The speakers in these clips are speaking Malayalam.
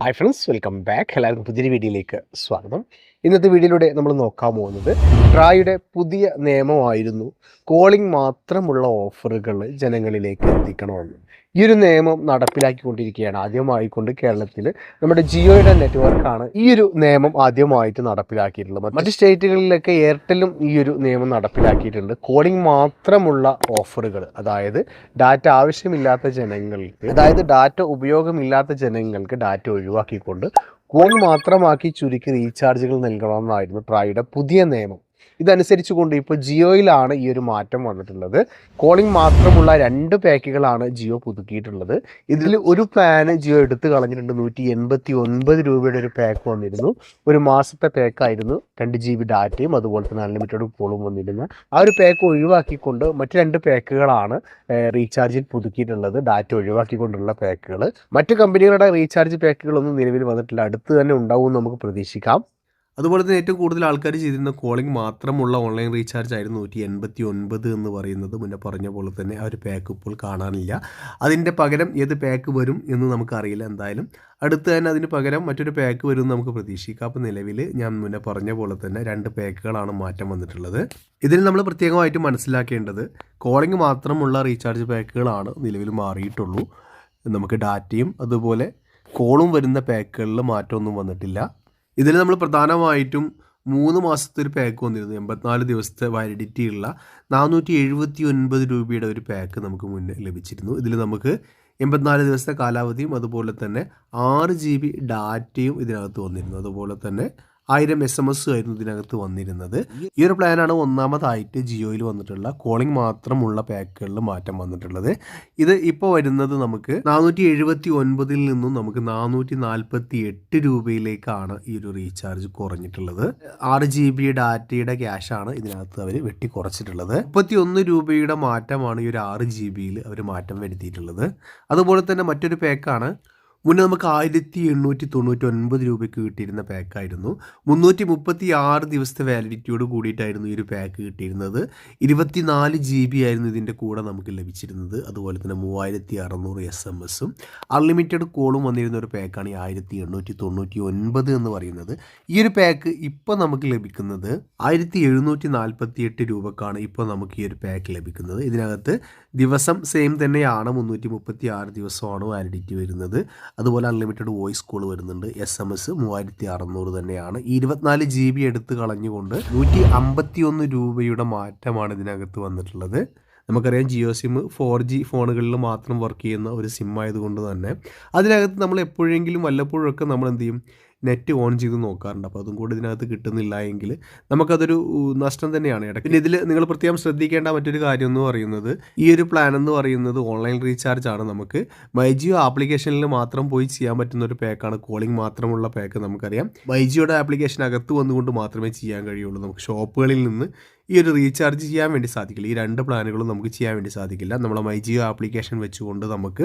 ഹായ് ഫ്രണ്ട്സ് വെൽക്കം ബാക്ക് എല്ലാവർക്കും പുതിയൊരു വീഡിയോയിലേക്ക് സ്വാഗതം. ഇന്നത്തെ വീഡിയോയിലൂടെ നമ്മൾ നോക്കാൻ പോകുന്നത് ട്രായുടെ പുതിയ നിയമമായിരുന്നു. കോളിംഗ് മാത്രമുള്ള ഓഫറുകൾ ജനങ്ങളിലേക്ക് എത്തിക്കണമെന്ന്. ഈ ഒരു നിയമം നടപ്പിലാക്കിക്കൊണ്ടിരിക്കുകയാണ് ആദ്യമായിക്കൊണ്ട് കേരളത്തിൽ നമ്മുടെ ജിയോയുടെ നെറ്റ്വർക്കാണ് ഈ ഒരു നിയമം ആദ്യമായിട്ട് നടപ്പിലാക്കിയിട്ടുള്ളത്. മറ്റ് സ്റ്റേറ്റുകളിലൊക്കെ എയർടെലും ഈ ഒരു നിയമം നടപ്പിലാക്കിയിട്ടുണ്ട്. കോളിംഗ് മാത്രമുള്ള ഓഫറുകൾ അതായത് ഡാറ്റ ആവശ്യമില്ലാത്ത ജനങ്ങൾക്ക് അതായത് ഡാറ്റ ഉപയോഗമില്ലാത്ത ജനങ്ങൾക്ക് ഡാറ്റ ഒഴിവാക്കിക്കൊണ്ട് കോൾ മാത്രമാക്കി ചുരുക്കി റീചാർജുകൾ നൽകണമെന്നായിരുന്നു ട്രായുടെ പുതിയ നിയമം. ഇതനുസരിച്ചുകൊണ്ട് ഇപ്പോൾ ജിയോയിലാണ് ഈ ഒരു മാറ്റം വന്നിട്ടുള്ളത്. കോളിംഗ് മാത്രമുള്ള രണ്ട് പാക്കുകളാണ് ജിയോ പുതുക്കിയിട്ടുള്ളത്. ഇതിൽ ഒരു പ്ലാന് ജിയോ എടുത്തു കളഞ്ഞിട്ടുണ്ട്. നൂറ്റി എൺപത്തി ഒൻപത് രൂപയുടെ ഒരു പാക്ക് വന്നിരുന്നു. ഒരു മാസത്തെ പാക്കായിരുന്നു രണ്ട് ജി ബി ഡാറ്റയും അതുപോലെ തന്നെ അൺലിമിറ്റഡ് കോളും വന്നിരുന്ന. ആ ഒരു പാക്ക് ഒഴിവാക്കിക്കൊണ്ട് മറ്റ് രണ്ട് പാക്കുകളാണ് റീചാർജിൽ പുതുക്കിയിട്ടുള്ളത്. ഡാറ്റ ഒഴിവാക്കിക്കൊണ്ടുള്ള പാക്കുകൾ മറ്റ് കമ്പനികളുടെ റീചാർജ് പാക്കുകളൊന്നും നിലവിൽ വന്നിട്ടില്ല. അടുത്ത് തന്നെ ഉണ്ടാവും നമുക്ക് പ്രതീക്ഷിക്കാം. അതുപോലെ തന്നെ ഏറ്റവും കൂടുതൽ ആൾക്കാർ ചെയ്തിരുന്ന കോളിംഗ് മാത്രമുള്ള ഓൺലൈൻ റീചാർജ് ആയിരുന്നു നൂറ്റി എൺപത്തി ഒൻപത് എന്ന് പറയുന്നത് മുന്നേ പറഞ്ഞ പോലെ തന്നെ ആ ഒരു പാക്ക് ഇപ്പോൾ കാണാനില്ല. അതിന്റെ പകരം ഏത് പാക്ക് വരും എന്ന് നമുക്കറിയില്ല എന്തായാലും. അടുത്ത് തന്നെ അതിന് പകരം മറ്റൊരു പാക്ക് വരും നമുക്ക് പ്രതീക്ഷിക്കാം. അപ്പോൾ നിലവിൽ ഞാൻ മുന്നേ പറഞ്ഞ പോലെ തന്നെ രണ്ട് പാക്കുകളാണ് മാറ്റം വന്നിട്ടുള്ളത്. ഇതിൽ നമ്മൾ പ്രത്യേകമായിട്ട് മനസ്സിലാക്കേണ്ടത് കോളിംഗ് മാത്രമുള്ള റീചാർജ് പാക്കുകളാണ് നിലവിൽ മാറിയിട്ടുള്ളൂ. നമുക്ക് ഡാറ്റയും അതുപോലെ കോളും വരുന്ന പാക്കുകളിൽ മാറ്റമൊന്നും വന്നിട്ടില്ല. ഇതിൽ നമ്മൾ പ്രധാനമായിട്ടും മൂന്ന് മാസത്തെ ഒരു പാക്ക് വന്നിരുന്നു. എൺപത്തിനാല് ദിവസത്തെ വാലിഡിറ്റി ഉള്ള നാനൂറ്റി എഴുപത്തി ഒൻപത് രൂപയുടെ ഒരു പാക്ക് നമുക്ക് മുന്നേ ലഭിച്ചിരുന്നു. ഇതിൽ നമുക്ക് എൺപത്തിനാല് ദിവസത്തെ കാലാവധിയും അതുപോലെ തന്നെ ആറ് ജി ബി ഡാറ്റയും ഇതിനകത്ത് വന്നിരുന്നു. അതുപോലെ തന്നെ ആയിരം എസ് എം എസ് ആയിരുന്നു ഇതിനകത്ത് വന്നിരുന്നത്. ഈ ഒരു പ്ലാനാണ് ഒന്നാമതായിട്ട് ജിയോയിൽ വന്നിട്ടുള്ള കോളിംഗ് മാത്രമുള്ള പാക്കുകളിൽ മാറ്റം വന്നിട്ടുള്ളത്. ഇത് ഇപ്പോൾ വരുന്നത് നമുക്ക് നാനൂറ്റി എഴുപത്തി ഒൻപതിൽ നിന്നും നമുക്ക് നാനൂറ്റി നാൽപ്പത്തി എട്ട് രൂപയിലേക്കാണ് ഈ ഒരു റീചാർജ് കുറഞ്ഞിട്ടുള്ളത്. ആറ് ജി ബി ഡാറ്റയുടെ ക്യാഷാണ് ഇതിനകത്ത് അവർ വെട്ടി കുറച്ചിട്ടുള്ളത് മുപ്പത്തി ഒന്ന് രൂപയുടെ മാറ്റമാണ് ഈ ഒരു ആറ് ജി ബിയിൽ അവർ മാറ്റം വരുത്തിയിട്ടുള്ളത്. അതുപോലെ തന്നെ മറ്റൊരു പാക്കാണ് മുന്നേ നമുക്ക് ആയിരത്തി എണ്ണൂറ്റി തൊണ്ണൂറ്റി ഒൻപത് രൂപയ്ക്ക് കിട്ടിയിരുന്ന പാക്കായിരുന്നു. മുന്നൂറ്റി മുപ്പത്തി ആറ് ദിവസത്തെ വാലിഡിറ്റിയോട് കൂടിയിട്ടായിരുന്നു ഈ ഒരു പാക്ക് കിട്ടിയിരുന്നത്. ഇരുപത്തിനാല് ജി ബി ആയിരുന്നു ഇതിന്റെ കൂടെ നമുക്ക് ലഭിച്ചിരുന്നത്. അതുപോലെ തന്നെ മൂവായിരത്തി അറുന്നൂറ് എസ് എം എസും അൺലിമിറ്റഡ് കോളും വന്നിരുന്ന ഒരു പാക്കാണ് ഈ ആയിരത്തി എണ്ണൂറ്റി തൊണ്ണൂറ്റി ഒൻപത് എന്ന് പറയുന്നത്. ഈ ഒരു പാക്ക് ഇപ്പോൾ നമുക്ക് ലഭിക്കുന്നത് ആയിരത്തി എഴുന്നൂറ്റി നാൽപ്പത്തി എട്ട് രൂപക്കാണ് ഇപ്പോൾ നമുക്ക് ഈ ഒരു പാക്ക് ലഭിക്കുന്നത്. ഇതിനകത്ത് ദിവസം സെയിം തന്നെയാണ് മുന്നൂറ്റി മുപ്പത്തി ആറ് ദിവസമാണ് വാലിഡിറ്റി വരുന്നത്. അതുപോലെ അൺലിമിറ്റഡ് വോയിസ് കോൾ വരുന്നുണ്ട്. എസ് എം എസ് മൂവായിരത്തി അറുന്നൂറ് തന്നെയാണ്. ഇരുപത്തിനാല് ജി ബി എടുത്ത് കളഞ്ഞുകൊണ്ട് നൂറ്റി അമ്പത്തി ഒന്ന് രൂപയുടെ മാറ്റമാണ് ഇതിനകത്ത് വന്നിട്ടുള്ളത്. നമുക്കറിയാം ജിയോ സിം ഫോർ ജി ഫോണുകളിൽ മാത്രം വർക്ക് ചെയ്യുന്ന ഒരു സിം ആയതുകൊണ്ട് തന്നെ അതിനകത്ത് നമ്മൾ എപ്പോഴെങ്കിലും വല്ലപ്പോഴൊക്കെ നമ്മൾ എന്ത് ചെയ്യും? നെറ്റ് ഓൺ ചെയ്ത് നോക്കാറുണ്ട്. അപ്പോൾ അതും കൂടി ഇതിനകത്ത് കിട്ടുന്നില്ല എങ്കിൽ നമുക്കതൊരു നഷ്ടം തന്നെയാണ്. ഇടയ്ക്ക് പിന്നെ ഇതിൽ നിങ്ങൾ പ്രത്യേകം ശ്രദ്ധിക്കേണ്ട മറ്റൊരു കാര്യം എന്ന് പറയുന്നത് ഈ ഒരു പ്ലാൻ എന്ന് പറയുന്നത് ഓൺലൈൻ റീചാർജ് ആണ് നമുക്ക്. മൈജിയോ ആപ്ലിക്കേഷനിൽ മാത്രം പോയി ചെയ്യാൻ പറ്റുന്ന ഒരു പാക്കാണ് കോളിംഗ് മാത്രമുള്ള പാക്ക് നമുക്കറിയാം. മൈജിയോയുടെ ആപ്ലിക്കേഷൻ അകത്ത് വന്നുകൊണ്ട് മാത്രമേ ചെയ്യാൻ കഴിയുള്ളൂ. നമുക്ക് ഷോപ്പുകളിൽ നിന്ന് ഈ ഒരു റീചാർജ് ചെയ്യാൻ വേണ്ടി സാധിക്കില്ല. ഈ രണ്ട് പ്ലാനുകളും നമുക്ക് ചെയ്യാൻ വേണ്ടി സാധിക്കില്ല. നമ്മളെ മൈജിയോ ആപ്ലിക്കേഷൻ വെച്ചുകൊണ്ട് നമുക്ക്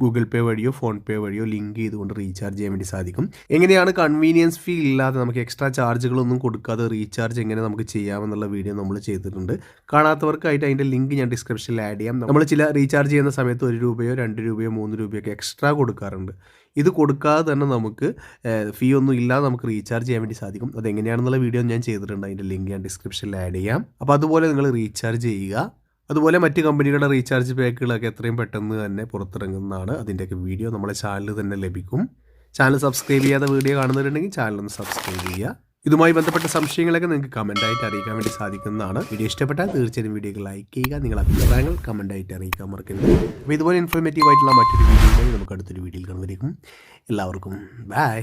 ഗൂഗിൾ പേ വഴിയോ ഫോൺ പേ വഴിയോ ലിങ്ക് ചെയ്തുകൊണ്ട് റീചാർജ് ചെയ്യാൻ വേണ്ടി സാധിക്കും. എങ്ങനെയാണ് കൺവീനിയൻസ് ഫീ ഇല്ലാതെ നമുക്ക് എക്സ്ട്രാ ചാർജുകളൊന്നും കൊടുക്കാതെ റീചാർജ് എങ്ങനെ നമുക്ക് ചെയ്യാമെന്നുള്ള വീഡിയോ നമ്മൾ ചെയ്തിട്ടുണ്ട്. കാണാത്തവർക്കായിട്ട് അതിന്റെ ലിങ്ക് ഞാൻ ഡിസ്ക്രിപ്ഷനിൽ ആഡ് ചെയ്യാം. നമ്മൾ ചില റീചാർജ് ചെയ്യുന്ന സമയത്ത് ഒരു രൂപയോ രണ്ട് രൂപയോ മൂന്ന് രൂപയോ ഒക്കെ എക്സ്ട്രാ കൊടുക്കാറുണ്ട്. ഇത് കൊടുക്കാതെ തന്നെ നമുക്ക് ഫീ ഒന്നും ഇല്ലാതെ നമുക്ക് റീചാർജ് ചെയ്യാൻ വേണ്ടി സാധിക്കും. അതെങ്ങനെയാണെന്നുള്ള വീഡിയോ ഞാൻ ചെയ്തിട്ടുണ്ട്. അതിന്റെ ലിങ്ക് ഞാൻ ഡിസ്ക്രിപ്ഷനിൽ ആഡ് ചെയ്യാം. അപ്പോൾ അതുപോലെ നിങ്ങൾ റീചാർജ് ചെയ്യുക. അതുപോലെ മറ്റ് കമ്പനികളുടെ റീചാർജ് പാക്കുകളൊക്കെ എത്രയും പെട്ടെന്ന് തന്നെ പുറത്തിറങ്ങുന്നതാണ് അതിന്റെയൊക്കെ വീഡിയോ നമ്മളെ ചാനലിൽ തന്നെ ലഭിക്കും. ചാനൽ സബ്സ്ക്രൈബ് ചെയ്യാതെ വീഡിയോ കാണുന്നവരുണ്ടെങ്കിൽ ചാനൽ ഒന്ന് സബ്സ്ക്രൈബ് ചെയ്യുക. ഇതുമായി ബന്ധപ്പെട്ട സംശയങ്ങളൊക്കെ നിങ്ങൾക്ക് കമന്റായിട്ട് അറിയിക്കാൻ വേണ്ടി സാധിക്കുന്നതാണ്. വീഡിയോ ഇഷ്ടപ്പെട്ടാൽ തീർച്ചയായും വീഡിയോ ലൈക്ക് ചെയ്യുക നിങ്ങളുടെ അഭിപ്രായങ്ങൾ കമന്റായിട്ട് അറിയിക്കാൻ മറക്കരുത്. അപ്പോൾ ഇതുപോലെ ഇൻഫോർമേറ്റീവ് ആയിട്ടുള്ള മറ്റൊരു വീഡിയോ നമുക്ക് അടുത്തൊരു വീഡിയോയിൽ കാണുന്നതായിരിക്കും എല്ലാവർക്കും ബൈ